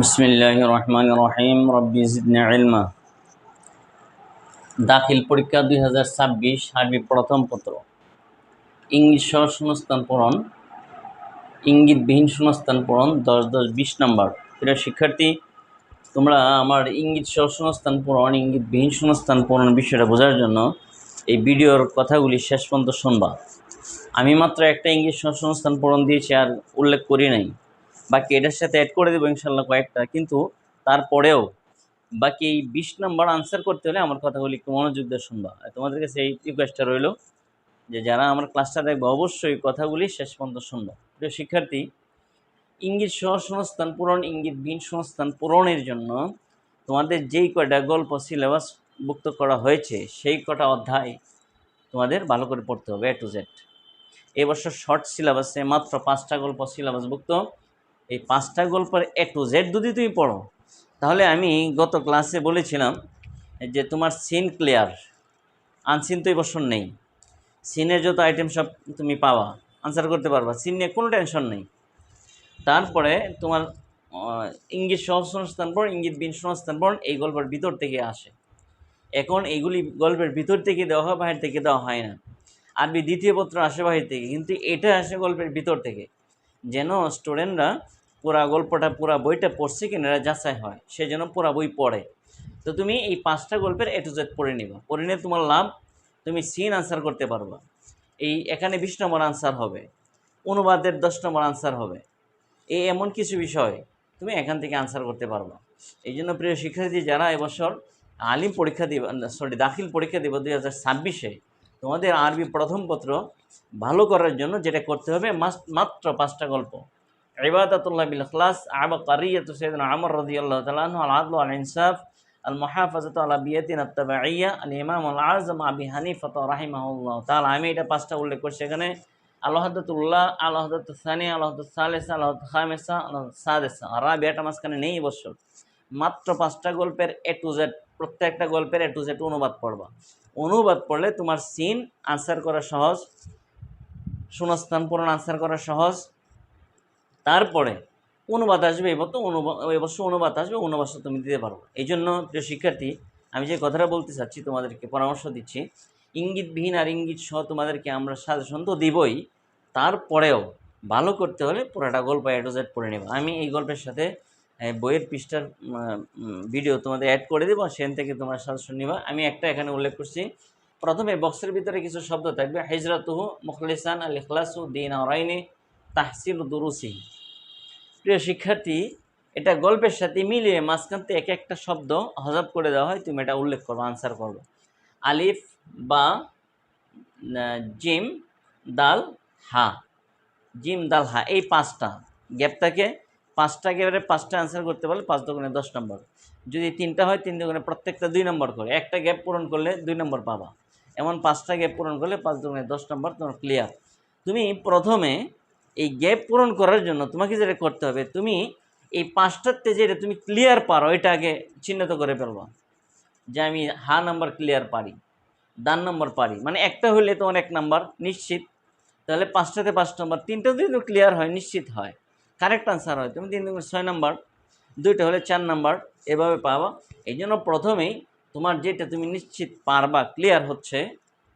বিসমিল্লাহ রহমান রহিম রব্বি ইলমা দাখিল পরীক্ষা দুই হাজার ছাব্বিশ আরবি প্রথম পত্র। ইংলিশ সহ শূন্যস্থান পূরণ। ইঙ্গিতবিহীন শূন্যস্থান পূরণ, দশ দশ বিশ নম্বর। প্রিয় শিক্ষার্থী, তোমরা আমার ইঙ্গিত সহ শূন্যস্থান পূরণ, ইঙ্গিতবিহীন শূন্যস্থান পূরণ বিষয়টা বোঝার জন্য এই ভিডিওর কথাগুলি শেষ পর্যন্ত শুনবা। আমি মাত্র একটা ইংলিশ সহ শূন্যস্থান পূরণ দিয়েছি আর উল্লেখ করি নাই। বাকি এটার সাথে অ্যাড করে দেবো ইনশাল্লাহ কয়েকটা। কিন্তু তারপরেও বাকি এই বিশ নম্বর আনসার করতে হলে আমার কথাগুলি একটু মনোযোগ দিয়ে শুনবা। তোমাদের কাছে এই রিকোয়েস্টটা রইল যে যারা আমার ক্লাসটা দেখবে, অবশ্যই কথাগুলি শেষ পর্যন্ত শুনবা। প্রিয় শিক্ষার্থী, ইঙ্গিত সহ সংস্থান পূরণ, ইঙ্গিত বিন সংস্থান পূরণের জন্য তোমাদের যেই কয়টা গল্প সিলেবাস মুক্ত করা হয়েছে, সেই কটা অধ্যায় তোমাদের ভালো করে পড়তে হবে এ টু জেড এবছর শর্ট সিলেবাসে মাত্র পাঁচটা গল্প সিলেবাসভুক্ত এই পাঁচটা গল্পের এ টু জেড যদি তুমি পড়ো, তাহলে আমি গত ক্লাসে বলেছিলাম যে তোমার সিন ক্লিয়ার আনসিন তো এবছর নেই। সিনের যত আইটেম সব তুমি পাওয়া আনসার করতে পারবা সিন নিয়ে কোনো টেনশন নেই। তারপরে তোমার ইঙ্গিত সহস্রস্থান পর ইঙ্গিত বিন সংস্থান পর এই গল্পের ভিতর থেকে আসে। এখন এইগুলি গল্পের ভিতর থেকে দেওয়া হয়, বাহির থেকে দেওয়া হয় না। আরবি দ্বিতীয় পত্র আসে বাহির থেকে, কিন্তু এটা আসে গল্পের ভিতর থেকে। যেন স্টুডেন্টরা পুরা গল্পটা, পুরা বইটা পড়ছে কিনা এরা যাচাই হয়, সে যেন পুরা বই পড়ে। তো তুমি এই পাঁচটা গল্পের এ টু জেড পড়ে নিবা। পড়ে নিয়ে তোমার লাভ, তুমি সিন আনসার করতে পারবা। এই এখানে বিশ নম্বর আনসার হবে, অনুবাদের দশ নম্বর আনসার হবে। এই এমন কিছু বিষয় তুমি এখান থেকে আনসার করতে পারবা। এই জন্য প্রিয় শিক্ষার্থী, যারা এবছর আলিম পরীক্ষা দিব সরি দাখিল পরীক্ষা দিব দুই হাজার ছাব্বিশে তোমাদের আরবি প্রথম পত্র ভালো করার জন্য যেটা করতে হবে মাত্র পাঁচটা গল্প। ইবাদাতুল্লাহ বিল ইখলাস, আবা কারিয়াতু সাইয়্যিদনা আমর রাদিয়াল্লাহু তাআলা আনহু আল আদলু আল ইনসাফ আল মুহাফাজাতু আলা বিয়াতিন আত-তাবাইয়্যা আল ইমাম আল আযম আবি হানিফা রাহিমাহুল্লাহ তাআলা। আমি এটা পাঁচটা উল্লেখ করছি এখানে। আল্লাহদুল্লাহ আল্লাহদুল সানি আল্লাহদুল সালেসা আল্লাহ খামেসা আল্লাহ সাদেসা। আর রাবিয়াটা মাঝখানে নেই বছর মাত্র পাঁচটা গল্পের এ টু জেড প্রত্যেকটা গল্পের এ টু জেড অনুবাদ পড়বা। অনুবাদ পড়লে তোমার সিন আনসার করা সহজ, শূন্যস্থান পূরণ আনসার করা সহজ। তারপরে অনুবাদ আসবে, এবার তো অনুবাদ এবছর অনুবাদ আসবে অনুবাদ তুমি দিতে পারো। এই জন্য প্রিয় শিক্ষার্থী, আমি যে কথাটা বলতে চাচ্ছি, তোমাদেরকে পরামর্শ দিচ্ছি, ইঙ্গিতবিহীন আর ইঙ্গিত সহ তোমাদেরকে আমরা সাজেশন তো দিবই, তারপরেও ভালো করতে হলে পুরোটা গল্প অ্যাডোজেট পড়ে নেব। আমি এই গল্পের সাথে বইয়ের পৃষ্ঠার ভিডিও তোমাদের অ্যাড করে দেবো, সেখান থেকে তোমরা সাজেশন নিবা। আমি একটা এখানে উল্লেখ করছি। প্রথমে বক্সের ভিতরে কিছু শব্দ থাকবে। হেজরাতুহু মুখলিসান আল ইখলাসু দিন আরাইনে তাহসিল দুরুসি। প্রিয় শিক্ষার্থী, এটা গল্পের সাথে মিলিয়ে মাঝখান থেকে এক একটা শব্দ হজব করে দেওয়া হয়। তুমি এটা উল্লেখ করো আনসার করবে। আলিফ, বা জিম, দাল, হা। জিম, দাল, হা, এই পাঁচটা। গ্যাপটাকে পাঁচটা গ্যাপের পাঁচটা আনসার করতে পারলে পাঁচ দোকানে দশ নম্বর। যদি তিনটা হয়, তিন দোকানে প্রত্যেকটা দুই নম্বর করে। একটা গ্যাপ পূরণ করলে দুই নম্বর পাবা। এমন পাঁচটা গ্যাপ পূরণ করলে পাঁচ দোকানে দশ নম্বর তোমার ক্লিয়ার তুমি প্রথমে এই গ্যাপ পূরণ করার জন্য তোমাকে যেটা করতে হবে, তুমি এই পাঁচটাতে যেটা তুমি ক্লিয়ার পারো, এটা আগে চিহ্নিত করে ফেলবা। যে আমি হা নাম্বার ক্লিয়ার পারি, দান নম্বর পারি। মানে একটা হলে তোমার এক নাম্বার, নিশ্চিত। তাহলে পাঁচটাতে পাঁচ নম্বর, তিনটা যদি ক্লিয়ার হয়, নিশ্চিত হয়। কারেক্ট আনসার হয়। তুমি তিন দুগুণে ছয় নাম্বার, দুইটা হলে চার নাম্বার, এভাবে পাবা। এই জন্য প্রথমেই তোমার যেটা তুমি নিশ্চিত পারবা ক্লিয়ার হচ্ছে,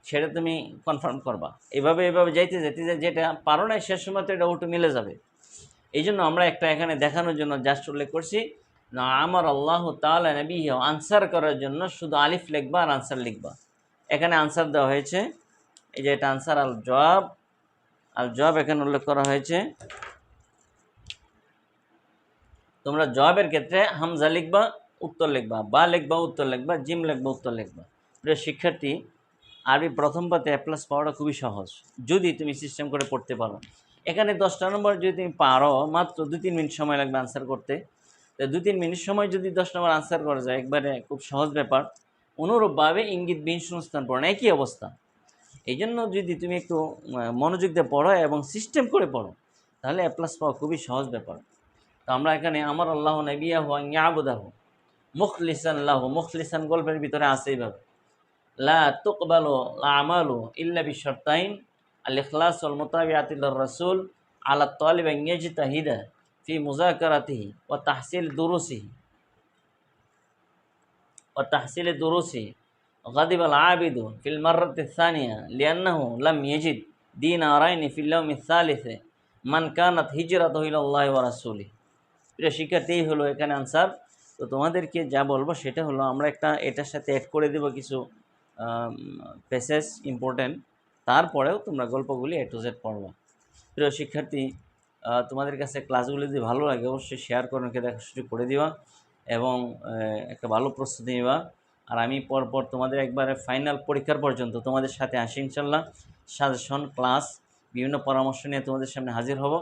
সেটা তুমি কনফার্ম করবা। এভাবে এভাবে যাইতে যাইতে যে- যেটা পারো না শেষ সময় তো এটা ওটু মিলে যাবে। এই জন্য আমরা একটা এখানে দেখানোর জন্য জাস্ট উল্লেখ করছি, না, আমার আল্লাহ তাআলা নবী আনসার করার জন্য শুধু আলিফ লিখবা আর আনসার লিখবা। এখানে আনসার দেওয়া হয়েছে। এই যে এটা আনসার আল জবাব আল জবাব এখানে উল্লেখ করা হয়েছে। তোমরা জবাবের ক্ষেত্রে হামজা লিখবা, উত্তর লিখবা, বা লিখবা, উত্তর লিখবা, জিম লিখবা, উত্তর লিখবা। প্রিয় শিক্ষার্থী, আরবি প্রথম পাতে এ প্লাস পাওয়াটা খুবই সহজ, যদি তুমি সিস্টেম করে পড়তে পারো। এখানে দশটা নম্বর যদি তুমি পারো, মাত্র দু তিন মিনিট সময় লাগবে আনসার করতে। তো দু তিন মিনিট সময় যদি দশ নম্বর আনসার করা যায়, একবারে খুব সহজ ব্যাপার। অনুরূপভাবে ইঙ্গিত বিন সংস্থান পড়ো না, একই অবস্থা। এই জন্য যদি তুমি একটু মনোযোগ দিয়ে পড়ো এবং সিস্টেম করে পড়ো, তাহলে এ প্লাস পাওয়া খুবই সহজ ব্যাপার। তো আমরা এখানে আমার আল্লাহ নবিয়া হুয়া ইয়াবুদাহু মুখলিসান লাহু মুখলিসান গল্পের ভিতরে আছে এইভাবে লা তুকবালু লা আমালু ইল্লা বিশর্তাইন আল ইখলাস ওয়াল মুতাবিআতিল রাসূল আলা তালিব আন ইয়াজতাহিদা في مذاكرته وتحصيل دروسه وتحصيل دروسه غضب العابد في المرة الثانية لأنه لم يجد دينارين في اليوم الثالث من كانت هجرته إلى الله ورسوله প্রিয় শিক্ষার্থী হলো এখানে আনসার তো তোমাদেরকে যা বলব সেটা হলো, আমরা একটা এটার সাথে অ্যাড করে দেবো কিছু প্যাসেজ ইম্পর্টেন্ট তারপরেও তোমরা গল্পগুলি এ টু জেড পড়বা। প্রিয় শিক্ষার্থী তোমাদের কাছে ক্লাসগুলি যদি ভালো লাগে, অবশ্যই শেয়ার করে রেখে দেখা সুযোগ করে দিবা এবং একটা ভালো প্রস্তুতি নিবা। আর আমি পরপর তোমাদের একবারে ফাইনাল পরীক্ষার পর্যন্ত তোমাদের সাথে আসি ইনশাল্লাহ। সাজেশন ক্লাস বিভিন্ন পরামর্শ নিয়ে তোমাদের সামনে হাজির হব।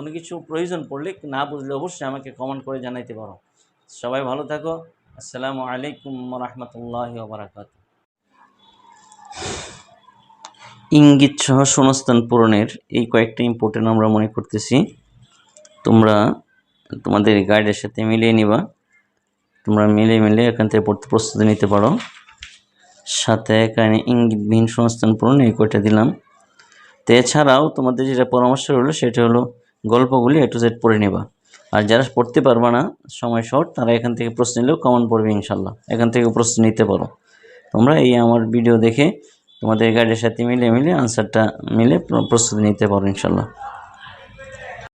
কোনো কিছু প্রয়োজন পড়লে না বুঝলে অবশ্যই আমাকে কমেন্ট করে জানাইতে পারো। সবাই ভালো থাকো। আসসালামু আলাইকুম রহমতুল্লাহ বারাকাত ইঙ্গিত সহ শূন্যস্থান পূরণের এই কয়েকটা ইম্পর্টেন্ট আমরা মনে করতেছি। তোমরা তোমাদের গাইডের সাথে মিলিয়ে নিবা। তোমরা মিলে মিলে এখান থেকে পড়তে প্রস্তুতি নিতে পারো। সাথে এখানে ইঙ্গিতবিহীন শূন্যস্থান পূরণ এই কয়টা দিলাম। তো এছাড়াও তোমাদের যেটা পরামর্শ হলো সেটা হলো গল্পগুলি এ টু জেড পড়ে নেবা। আর যারা পড়তে পারবে না, সময় শর্ট, তারা এখান থেকে প্রশ্ন নিলেও কমন পড়বে ইনশাল্লাহ এখান থেকে প্রশ্ন নিতে পারো। তোমরা এই আমার ভিডিও দেখে তোমাদের গাইডের সাথে মিলে মিলে আনসারটা মিলে প্রস্তুতি নিতে পারো ইনশাল্লাহ